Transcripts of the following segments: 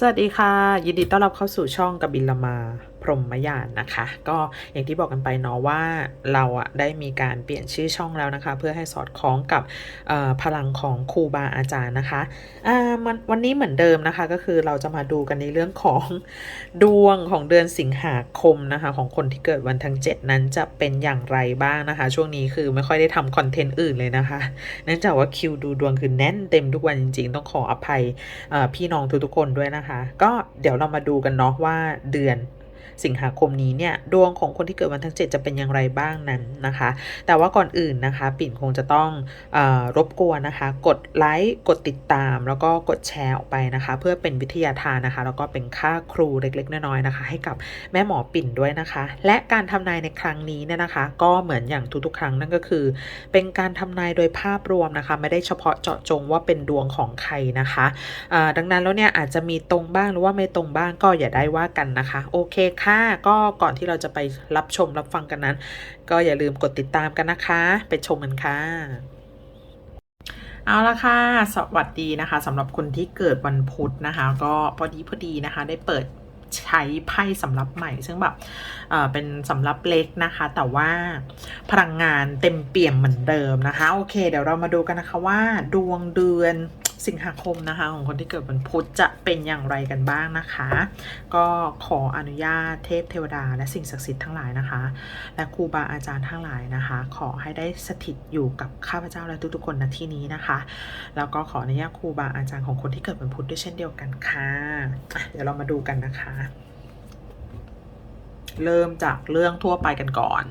สวัสดีค่ะ ยินดีต้อนรับเข้าสู่ช่องกบินละมา รหมยานนะคะ ก็อย่างที่บอกกันไปเนาะว่าเราอะได้มีการเปลี่ยนชื่อช่องแล้วนะคะ เพื่อให้สอดคล้องกับพลังของครูบาอาจารย์นะคะมันวันนี้เหมือนเดิมนะคะก็คือเราจะมาดูกันในเรื่องของดวงของเดือนสิงหาคมนะคะ ของคนที่เกิดวันทั้ง 7 นั้นจะเป็นอย่างไรบ้างนะคะ ช่วงนี้คือไม่ค่อยได้ทำคอนเทนต์อื่นเลยนะคะเนื่องจากว่าคิวดูดวงคือแน่นเต็มทุกวันจริง ๆ ต้องขออภัยพี่น้องทุกๆคนด้วยนะคะ ก็เดี๋ยวเรามาดูกันเนาะว่าเดือน สิงหาคมนี้เนี่ยดวงของคนที่เกิดวันทั้ง 7 จะเป็นอย่างไรบ้างนั้นนะคะ แต่ว่าก่อนอื่นนะคะ ปิ่นคงจะต้องอรบกวนนะคะ กดไลค์กดติดตาม แล้วก็กดแชร์ออกไปนะคะ เพื่อเป็นวิทยาทานนะคะ แล้วก็เป็นค่าครูเล็กๆน้อยๆนะคะ ให้กับแม่หมอปิ่นด้วยนะคะ และการทำนายในครั้งนี้เนี่ยนะคะ ก็เหมือนอย่างทุกๆครั้งนั่นก็คือ เป็นการทำนายโดยภาพรวมนะคะ ไม่ได้เฉพาะเจาะจงว่าเป็นดวงของใครนะคะดังนั้นแล้วเนี่ยอาจจะมีตรงบ้างหรือว่าไม่ตรงบ้างก็อย่าได้ว่ากันนะคะ โอเคค่ะ ก็ก่อนที่เราจะไปรับชมรับฟังกันนั้น ก็อย่าลืมกดติดตามกันนะคะ ไปชมกันค่ะเอาละค่ะ สวัสดีนะคะสำหรับคนที่เกิดวันพุธนะคะ ก็พอดีพอดีนะคะ ได้เปิดใช้ไพ่สำรับใหม่ ซึ่งแบบเเป็นสำรับเล็กนะคะ แต่ว่าพลังงานเต็มเปี่ยมเหมือนเดิมนะคะ โอเค เดี๋ยวเรามาดูกันนะคะว่าดวงเดือน สิงหาคมนะคะ ของคนที่เกิดวันพุธจะเป็นอย่างไรกันบ้างนะคะ ก็ขออนุญาตเทพเทวดา และสิ่งศักดิ์สิทธิ์ทั้งหลายนะคะ และครูบาอาจารย์ทั้งหลายนะคะ ขอให้ได้สถิตอยู่กับข้าพเจ้าและทุกๆคนณที่นี้นะคะ แล้วก็ขออนุญาตครูบาอาจารย์ของคนที่เกิดวันพุธด้วยเช่นเดียวกันค่ะอะเดี๋ยวเรามาดูกันนะคะ เริ่มจากเรื่องทั่วไปกันก่อน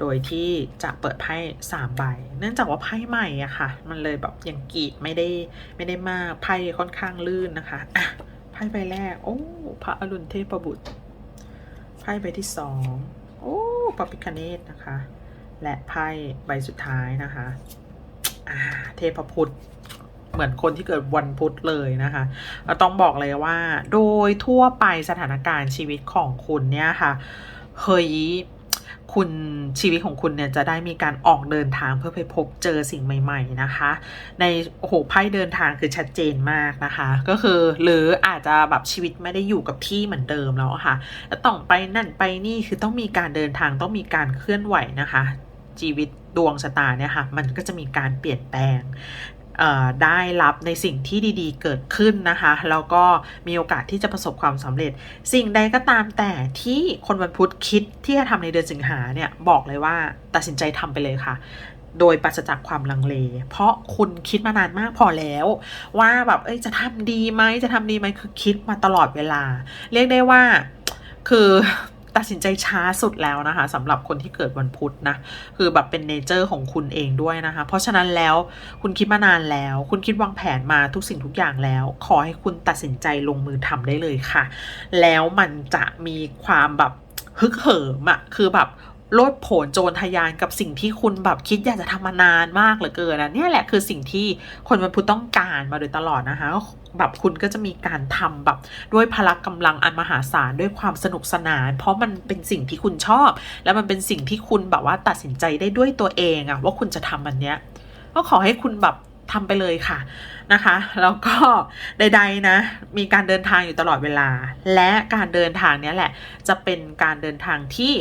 โดยที่จะเปิดไพ่สามใบ เนื่องจากว่าไพ่ใหม่อะค่ะ มันเลยแบบยังกรีดไม่ได้ไม่ได้มากไพ่ค่อนข้างลื่นนะคะอะไพ่ใบแรก โอ้พระอรุณเทพบุตรไพ่ใบที่สองโอ้ปปิคเนตนะคะ และไพ่ใบสุดท้ายนะคะอ่าเทพพุทธเหมือนคนที่เกิดวันพุธเลยนะคะเราต้องบอกเลยว่า โดยทั่วไปสถานการณ์ชีวิตของคุณเนี่ยค่ะ เฮ้ย คุณชีวิตของคุณเนี่ยจะได้มีการออกเดินทางเพื่อไปพบเจอสิ่งใหม่ ๆนะคะ ในโอ้โหไพ่เดินทางคือชัดเจนมากนะคะ ก็คือหรืออาจจะแบบชีวิตไม่ได้อยู่กับที่เหมือนเดิมแล้วะค่ะแล้วต้องไปนั่นไปนี่คือต้องมีการเดินทางต้องมีการเคลื่อนไหวนะคะ ชีวิตดวงชะตาเนี่ยค่ะมันก็จะมีการเปลี่ยนแปลง ได้รับในสิ่งที่ดีๆ เกิดขึ้นนะคะแล้วก็มีโอกาสที่จะประสบความสำเร็จ สิ่งใดก็ตามแต่ที่คนวันพุธคิดที่จะทำในเดือนสิงหาเนี่ยบอกเลยว่าตัดสินใจทำไปเลยค่ะโดยปราศจากความลังเล เพราะคุณคิดมานานมากพอแล้ว ว่าแบบเอ้ยจะทำดีไหมจะทำดีไหมคือคิดมาตลอดเวลา เรียกได้ว่าคือ ตัดสินใจช้าสุดแล้วนะคะสำหรับคนที่เกิดวันพุธนะคือแบบเป็นเนเจอร์ของคุณเองด้วยนะคะ เพราะฉะนั้นแล้วคุณคิดมานานแล้ว คุณคิดวางแผนมาทุกสิ่งทุกอย่างแล้ว ขอให้คุณตัดสินใจลงมือทำได้เลยค่ะ แล้วมันจะมีความแบบฮึกเหิมอะคือแบบ โลดโผนโจรทะยานกับสิ่งที่คุณแบบคิดอยากจะทำมานานมากเหลือเกินนะเนี่ยแหละคือสิ่งที่คนวันพุธต้องการมาโดยตลอดนะคะแบบคุณก็จะมีการทำแบบด้วยพละกำลังอันมหาศาลด้วยความสนุกสนาน เพราะมันเป็นสิ่งที่คุณชอบ แล้วมันเป็นสิ่งที่คุณแบบว่าตัดสินใจได้ด้วยตัวเองอะว่าคุณจะทำมันเนี้ย ก็ขอให้คุณแบบทำไปเลยค่ะนะคะแล้วก็ใดๆนะมีการเดินทางอยู่ตลอดเวลา และการเดินทางเนี้ยแหละจะเป็นการเดินทางที่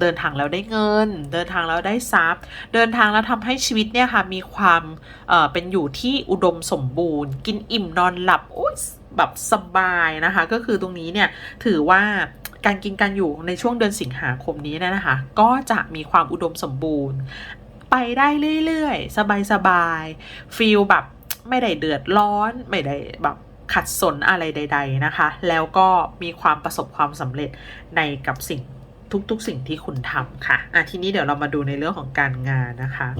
เดินทางแล้วได้เงิน เดินทางแล้วได้ทรัพย์ เดินทางแล้วทำให้ชีวิตเนี่ยค่ะมีความเอ่อเป็นอยู่ที่อุดมสมบูรณ์ กินอิ่มนอนหลับโอ๊ยแบบสบายนะคะ ก็คือตรงนี้เนี่ยถือว่าการกินการอยู่ในช่วงเดือนสิงหาคมนี้นยนะคะ ก็จะมีความอุดมสมบูรณ์ ไปได้เรื่อยๆ สบายๆฟีลแบบไม่ได้เดือดร้อน ไม่ได้แบบขัดสนอะไรใด ๆนะคะ แล้วก็มีความประสบความสำเร็จในกับสิ่ง ทุกๆสิ่งที่คุณทำค่ะอะทีนี้เดี๋ยวเรามาดูในเรื่องของการงานนะคะ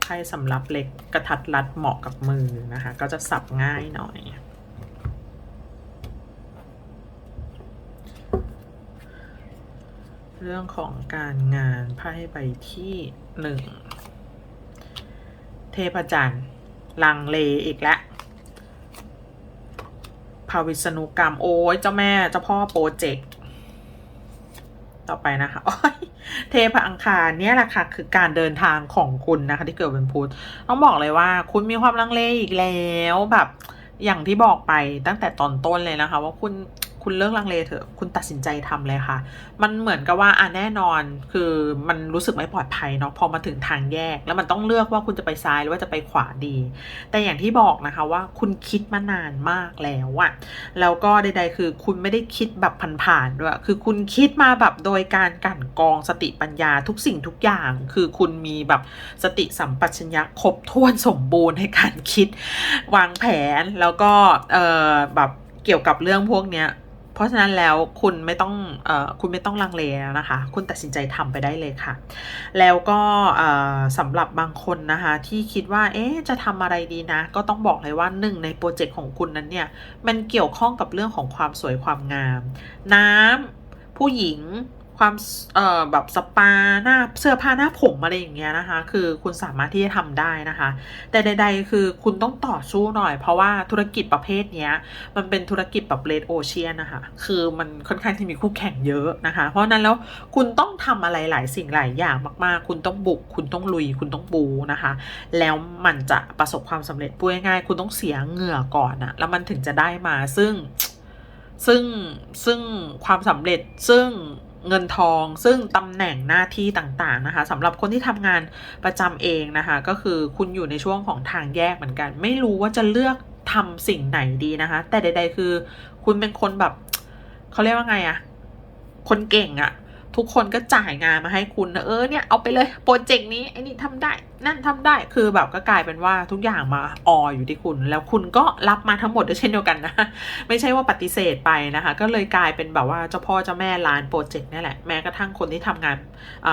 ไพ่สำหรับเล็กกระทัดรัดเหมาะกับมือนะคะ ก็จะสับง่ายหน่อย เรื่องของการงานไพ่ใบที่หนึ่งเทพจันทร์ลังเลอีกแล้วภาวิษณุกรรม โอ้ยเจ้าแม่เจ้าพ่อโปรเจกต์ต่อไปนะคะโอ้ยเทพอังคารเนี่ยแหละค่ะคือการเดินทางของคุณนะคะ ที่เกิดเป็นพุธต้องบอกเลยว่า คุณมีความลังเลอีกแล้วแบบ อย่างที่บอกไปตั้งแต่ตอนต้นเลยนะคะ ว่าคุณ คุณเลิกลังเลเถอะคุณตัดสินใจทำเลยค่ะ มันเหมือนกับว่าอะแน่นอนคือมันรู้สึกไม่ปลอดภัยเนาะพอมาถึงทางแยก แล้วมันต้องเลือกว่าคุณจะไปซ้ายหรือว่าจะไปขวาดี แต่อย่างที่บอกนะคะว่าคุณคิดมานานมากแล้วอะแล้วก็ใด ๆ คือคุณไม่ได้คิดแบบผ่านๆด้วยคือคุณคิดมาแบบโดยการกั่นกองสติปัญญาทุกสิ่งทุกอย่าง คือคุณมีแบบสติสัมปชัญญะครบถ้วนสมบูรณ์ในการคิดวางแผนแล้วก็เอ่อแบบเกี่ยวกับเรื่องพวกเนี้ย เพราะฉะนั้นแล้วคุณไม่ต้องอคุณไม่ต้องลังเลแล้วนะคะ คุณตัดสินใจทำไปได้เลยค่ะ แล้วก็สำหรับบางคนนะคะที่คิดว่าเอ๊จะทำอะไรดีนะ ก็ต้องบอกเลยว่าหนึ่งในโปรเจกต์ของคุณนั้นเนี่ยมันเกี่ยวข้องกับเรื่องของความสวยความงาม น้ำผู้หญิง ความเอ่อแบบสปาหน้าเสื้อผ้าหน้าผมอะไรอย่างเงี้ยนะคะ คือคุณสามารถที่จะทำได้นะคะ แต่ใด ๆ คือคุณต้องต่อสู้หน่อย เพราะว่าธุรกิจประเภทเนี้ย มันเป็นธุรกิจแบบเลดโอเชียนนะคะ คือมันค่อนข้างที่มีคู่แข่งเยอะนะคะ เพราะนั้นแล้วคุณต้องทำอะไรหลายสิ่งหลายอย่างมากๆ คุณต้องบุก คุณต้องลุย คุณต้องบูนะคะ แล้วมันจะประสบความสำเร็จพูดง่ายๆคุณต้องเสียเหงื่อก่อนอะแล้วมันถึงจะได้มาซึ่งซึ่งซึ่งความสำเร็จซึ่ง เงินทอง ซึ่งตำแหน่งหน้าที่ต่างๆนะคะสำหรับคนที่ทำงานประจำเองนะคะ ก็คือคุณอยู่ในช่วงของทางแยกเหมือนกัน ไม่รู้ว่าจะเลือกทำสิ่งไหนดีนะคะ แต่ใด ๆ คือ คุณเป็นคนแบบเขาเรียกว่าไงอะคนเก่งอะทุกคนก็จ่ายงานมาให้คุณนะเออเนี่ยเอาไปเลยโปรเจกต์นี้ไอ้นี่ทำได้ นั่นทำได้คือแบบก็กลายเป็นว่าทุกอย่างมาอออยู่ที่คุณ แล้วคุณก็รับมาทั้งหมดด้วยเช่นเดียวกันนะ ไม่ใช่ว่าปฏิเสธไปนะคะ ก็เลยกลายเป็นแบบว่าเจ้าพ่อเจ้าแม่ร้านโปรเจกต์นี่แหละแม้กระทั่งคนที่ทำงาน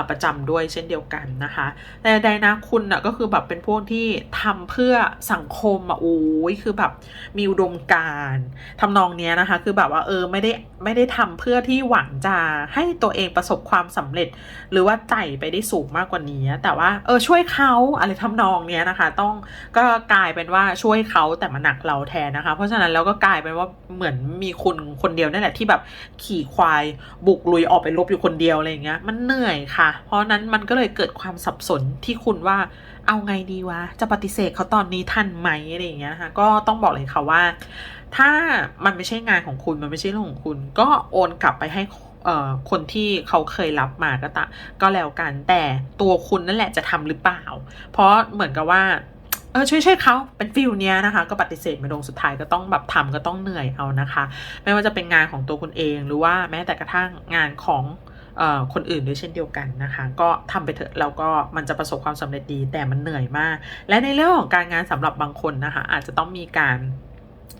ประจำด้วยเช่นเดียวกันนะคะ แต่ใดนะคุณอะก็คือแบบเป็นพวกที่ทำเพื่อสังคมอะโอ้ยคือแบบมีอุดมการณ์ทำนองเนี้ยนะคะ คือแบบว่าเออไม่ได้ไม่ได้ทำเพื่อที่หวังจะให้ตัวเองประสบความสำเร็จ หรือว่าไต่ไปได้สูงมากกว่านี้ แต่ว่าเออช่วยเขาอะไรทำนองเนี้ยนะคะ ต้องก็กลายเป็นว่าช่วยเขาแต่มาหนักเราแทนนะคะ เพราะฉะนั้นแล้วก็กลายเป็นว่าเหมือนมีคุณคนเดียวนั่นแหละที่แบบขี่ควายบุกลุยออกไปลบอยู่คนเดียวอะไรอย่างเงี้ยมันเหนื่อยค่ะ เพราะนั้นมันก็เลยเกิดความสับสนที่คุณว่าเอาไงดีวะ จะปฏิเสธเขาตอนนี้ทันไหมอะไรอย่างเงี้ยนะคะก็ต้องบอกเลยค่ะว่า ถ้ามันไม่ใช่งานของคุณมันไม่ใช่เรื่องของคุณ ก็โอนกลับไปให้ คนที่เขาเคยรับมาก็ตะก็แล้วกันแต่ตัวคุณนั่นแหละจะทำหรือเปล่า เพราะเหมือนกับว่าเออช่วยช่วยเขาเป็นฟิลเนี้ยนะคะ ก็ปฏิเสธไม่ลงสุดท้ายก็ต้องแบบทำก็ต้องเหนื่อยเอานะคะ ไม่ว่าจะเป็นงานของตัวคุณเองหรือว่าแม้แต่กระทั่งงานของคนอื่นด้วยเช่นเดียวกันนะคะ ก็ทำไปเถอะแล้วก็มันจะประสบความสำเร็จดีแต่มันเหนื่อยมาก และในเรื่องของการงานสำหรับบางคนนะคะ อาจจะต้องมีการ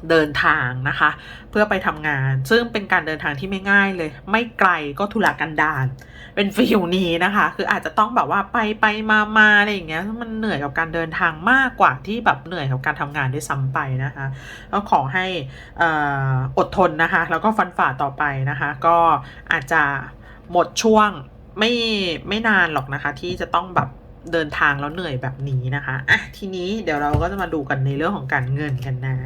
เดินทางนะคะ เพื่อไปทำงาน ซึ่งเป็นการเดินทางที่ไม่ง่ายเลย ไม่ไกลก็ทุรกันดารเป็นฟิลนี้นะคะ คืออาจจะต้องแบบว่าไปไปมามาอะไรอย่างเงี้ยมันเหนื่อยกับการเดินทางมากกว่าที่แบบเหนื่อยกับการทำงานด้วยซ้ำไปนะคะก็ขอให้เอ่ออดทนนะคะ แล้วก็ฟันฝ่าต่อไปนะคะ ก็อาจจะหมดช่วงไม่ไม่นานหรอกนะคะ ที่จะต้องแบบ เดินทางแล้วเหนื่อยแบบนี้นะคะอะทีนี้เดี๋ยวเราก็จะมาดูกันในเรื่องของการเงินกันนะ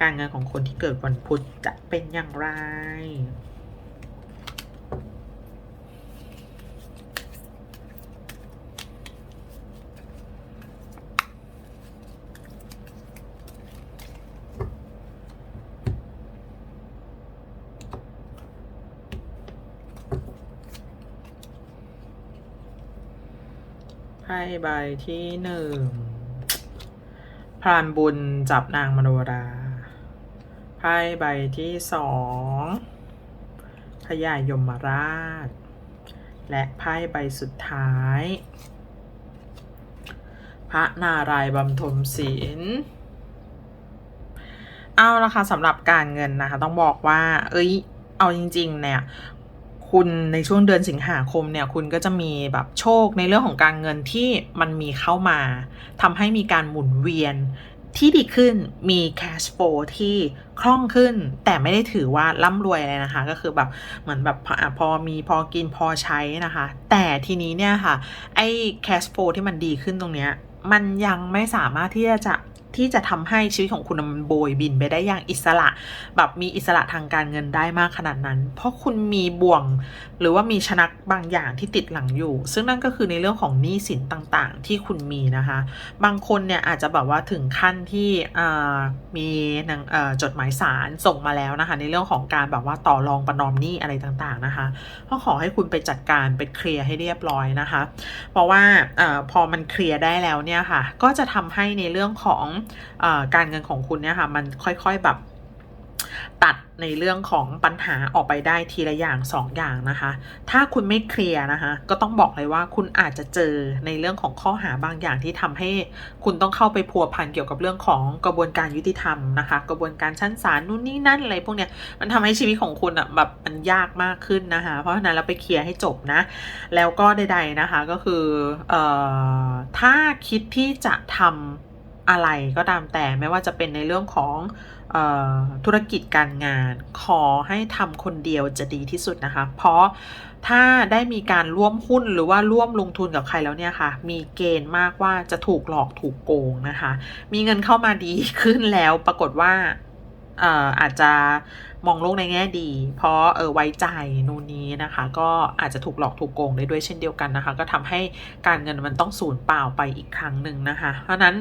การเงินของคนที่เกิดวันพุธจะเป็นอย่างไร ไพ่ใบที่หนึ่งพรานบุญจับนางมโนราไพ่ใบที่สองพญายมราช และไพ่ใบสุดท้าย พระนารายณ์บำทมศีลเอาละค่ะสำหรับการเงินนะคะ ต้องบอกว่า เอ้ย เอาจริง ๆ เนี่ย คุณในช่วงเดือนสิงหาคมเนี่ยคุณก็จะมีแบบโชคในเรื่องของการเงินที่มันมีเข้ามาทำให้มีการหมุนเวียนที่ดีขึ้นมี cash flow ที่คล่องขึ้น แต่ไม่ได้ถือว่าร่ำรวยเลยนะคะ ก็คือแบบเหมือนแบบพอพอมีพอกินพอใช้นะคะ แต่ทีนี้เนี่ยค่ะ ไอ้ cash flow ที่มันดีขึ้นตรงเนี้ย มันยังไม่สามารถที่จะ ที่จะทำให้ชีวิตของคุณมันโบยบินไปได้อย่างอิสระ แบบมีอิสระทางการเงินได้มากขนาดนั้น เพราะคุณมีบ่วง หรือว่ามีชนักบางอย่างที่ติดหลังอยู่ ซึ่งนั่นก็คือในเรื่องของหนี้สินต่างๆ ที่คุณมีนะคะ บางคนเนี่ยอาจจะแบบว่าถึงขั้นที่มีจดหมายสารส่งมาแล้วนะคะ ในเรื่องของการแบบว่าต่อรองประนอมหนี้อะไรต่างๆนะคะก็ขอให้คุณไปจัดการไปเคลียร์ให้เรียบร้อยนะคะ เพราะว่าอพอมันเคลียร์ได้แล้วเนี่ยค่ะ ก็จะทำให้ในเรื่องของอการเงินของคุณเนี่ยค่ะมันค่อยๆแบบตัดในเรื่องของปัญหาออกไปได้ทีละอย่าง2ออย่างนะคะ ถ้าคุณไม่เคลียร์นะคะ ก็ต้องบอกเลยว่าคุณอาจจะเจอในเรื่องของข้อหาบางอย่างที่ทำให้ คุณต้องเข้าไปพัวพันเกี่ยวกับเรื่องของกระบวนการยุติธรรมนะคะ กระบวนการชั้นศาลนู่นนี่นั่นอะไรพวกเนี้ยมันทำให้ชีวิตของคุณอะแบบมันยากมากขึ้นนะคะ เพราะฉะนั้นเราไปเคลียร์ให้จบนะ แล้วก็ใด ๆนะคะก็คือเอ่อถ้าคิดที่จะทำ อะไรก็ตามแต่ไม่ว่าจะเป็นในเรื่องของธุรกิจการงาน ขอให้ทำคนเดียวจะดีที่สุดนะคะ เพราะถ้าได้มีการร่วมหุ้นหรือว่าร่วมลงทุนกับใครแล้วเนี่ยค่ะ มีเกณฑ์มากว่าจะถูกหลอกถูกโกงนะคะ มีเงินเข้ามาดีขึ้นแล้วปรากฏว่า อาจจะมองโลกในแง่ดี เพราะเออไว้ใจนู่นนี้นะคะ ก็อาจจะถูกหลอกถูกโกงได้ด้วยเช่นเดียวกันนะคะ ก็ทำให้การเงินมันต้องสูญเปล่าไปอีกครั้งหนึ่งนะคะ เพราะนั้น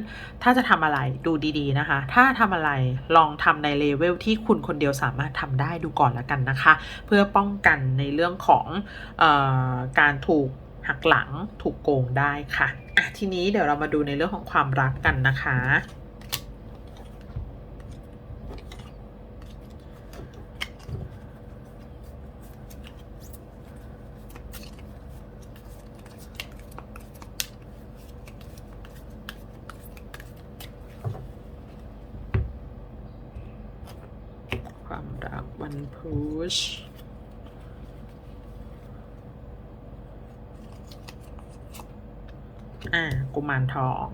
ถ้าจะทำอะไรดูดีๆนะคะ ถ้าทำอะไรลองทำในเลเวลที่คุณคนเดียวสามารถทำได้ดูก่อนแล้วกันนะคะ เพื่อป้องกันในเรื่องของออการถูกหักหลังถูกโกงได้ค่ะะทีนี้เดี๋ยวเรามาดูในเรื่องของความรักกันนะคะความ รักวันพุชอ่ากุมารทอง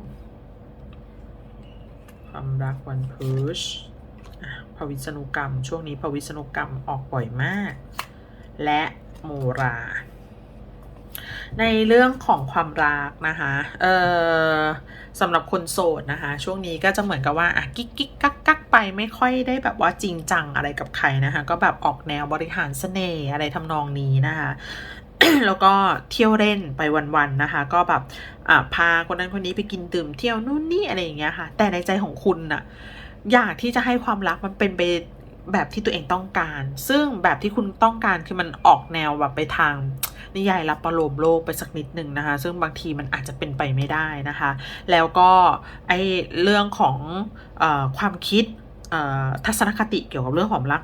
ความรักวันพุชพระพวิษณุกรรม ช่วงนี้พวิษณุกรรมออกบ่อยมาก และโมรา ในเรื่องของความรักนะคะเอ่อสำหรับคนโสดนะคะ ช่วงนี้ก็จะเหมือนกับว่าอะกิ๊กกิ๊กกักกักไปไม่ค่อยได้แบบว่าจริงจังอะไรกับใครนะคะก็แบบออกแนวบริหารเสน่ห์อะไรทำนองนี้นะคะแล้วก็เที่ยวเล่นไปวันๆนะคะ ก็แบบอ่าพาคนนั้นคนนี้ไปกินดื่มเที่ยวนู่นนี่อะไรอย่างเงี้ยค่ะ แต่ในใจของคุณน่ะอยากที่จะให้ความรักมันเป็นไป แบบที่ตัวเองต้องการ ซึ่งแบบที่คุณต้องการคือมันออกแนวแบบไปทางนิยายรับประโลมโลกไปสักนิดหนึ่งนะคะ ซึ่งบางทีมันอาจจะเป็นไปไม่ได้นะคะ แล้วก็ไอเรื่องของอความคิดทัศนคติเกี่ยวกับเรื่องของรัก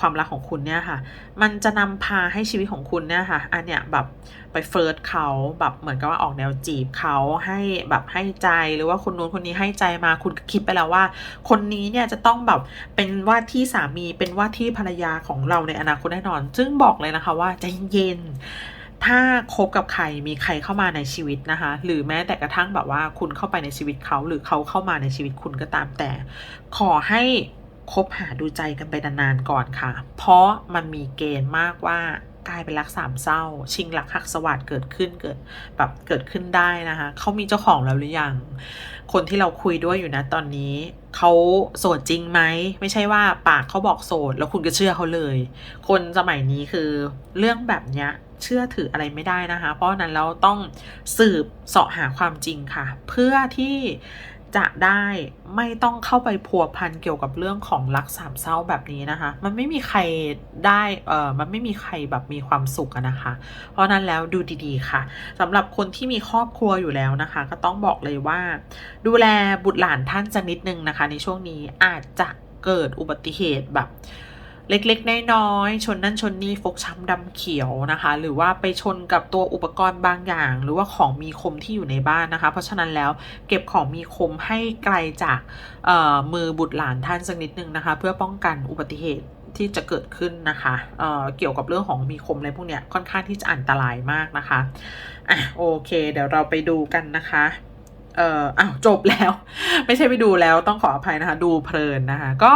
ความรักของคุณเนี่ยค่ะ มันจะนำพาให้ชีวิตของคุณเนี่ยค่ะ อันเนี้ยแบบไปเฟิร์สเขาแบบเหมือนกับว่าออกแนวจีบเขาให้แบบให้ใจหรือว่าคนนู้นคนนี้ให้ใจมาคุณคิดไปแล้วว่า คนนี้เนี่ยจะต้องแบบเป็นว่าที่สามีเป็นว่าที่ภรรยาของเราในอนาคตแน่นอน ซึ่งบอกเลยนะคะว่าใจเย็นถ้าคบกับใครมีใครเข้ามาในชีวิตนะคะ หรือแม้แต่กระทั่งแบบว่าคุณเข้าไปในชีวิตเขาหรือเขาเข้ามาในชีวิตคุณก็ตามแต่ ขอให้ คบหาดูใจกันไปนานๆก่อนค่ะ เพราะมันมีเกณฑ์มากว่ากลายเป็นรักสามเศร้า ชิงรักหักสวัสดเกิดขึ้นเกิดแบบเกิดขึ้นได้นะคะเขามีเจ้าของแล้วหรือยัง คนที่เราคุยด้วยอยู่นะตอนนี้เขาโสดจริงไหมไม่ใช่ว่าปากเขาบอกโสด แล้วคุณก็เชื่อเขาเลย คนสมัยนี้คือเรื่องแบบเนี้ยเชื่อถืออะไรไม่ได้นะคะ เพราะนั้นเราต้องสืบเสาะหาความจริงค่ะ เพื่อที่ จะได้ไม่ต้องเข้าไปพัวพันเกี่ยวกับเรื่องของรักสามเศร้าแบบนี้นะคะ มันไม่มีใครได้เออมันไม่มีใครแบบมีความสุขนะคะ เพราะนั้นแล้วดูดีๆค่ะสำหรับคนที่มีครอบครัวอยู่แล้วนะคะ ก็ต้องบอกเลยว่า ดูแลบุตรหลานท่านจะนิดนึงนะคะ ในช่วงนี้อาจจะเกิดอุบัติเหตุแบบ เล็กๆ น้อยๆ ชนนั่นชนนี่ฟกช้ำดำเขียวนะคะ หรือว่าไปชนกับตัวอุปกรณ์บางอย่าง หรือว่าของมีคมที่อยู่ในบ้านนะคะ เพราะฉะนั้นแล้วเก็บของมีคมให้ไกลจากมือบุตรหลานท่านสักนิดนึงนะคะ เพื่อป้องกันอุบัติเหตุที่จะเกิดขึ้นนะคะเเกี่ยวกับเรื่องของมีคมอะไรพวกเนี้ยค่อนข้างที่จะอันตรายมากนะคะอะโอเค เดี๋ยวเราไปดูกันนะคะ เอ่ออ้าวจบแล้ว ไม่ใช่ไปดูแล้วต้องขออภัยนะคะ ดูเพลินนะคะ ก็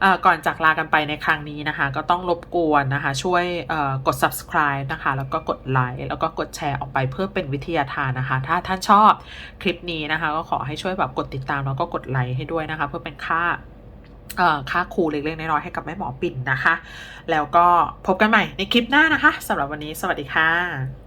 เอ่อก่อนจากลากันไปในครั้งนี้นะคะ ก็ต้องรบกวนนะคะ ช่วยเอ่อกด subscribe นะคะ แล้วก็กดไลค์แล้วก็กดแชร์ออกไปเพื่อเป็นวิทยาทานนะคะ ถ้าท่านชอบคลิปนี้นะคะ ก็ขอให้ช่วยแบบกดติดตามแล้วก็กดไลค์ให้ด้วยนะคะ เพื่อเป็นค่าเอ่อค่าครูเล็กๆน้อยๆให้กับแม่หมอปิ่นนะคะ แล้วก็พบกันใหม่ในคลิปหน้านะคะสำหรับวันนี้สวัสดีค่ะ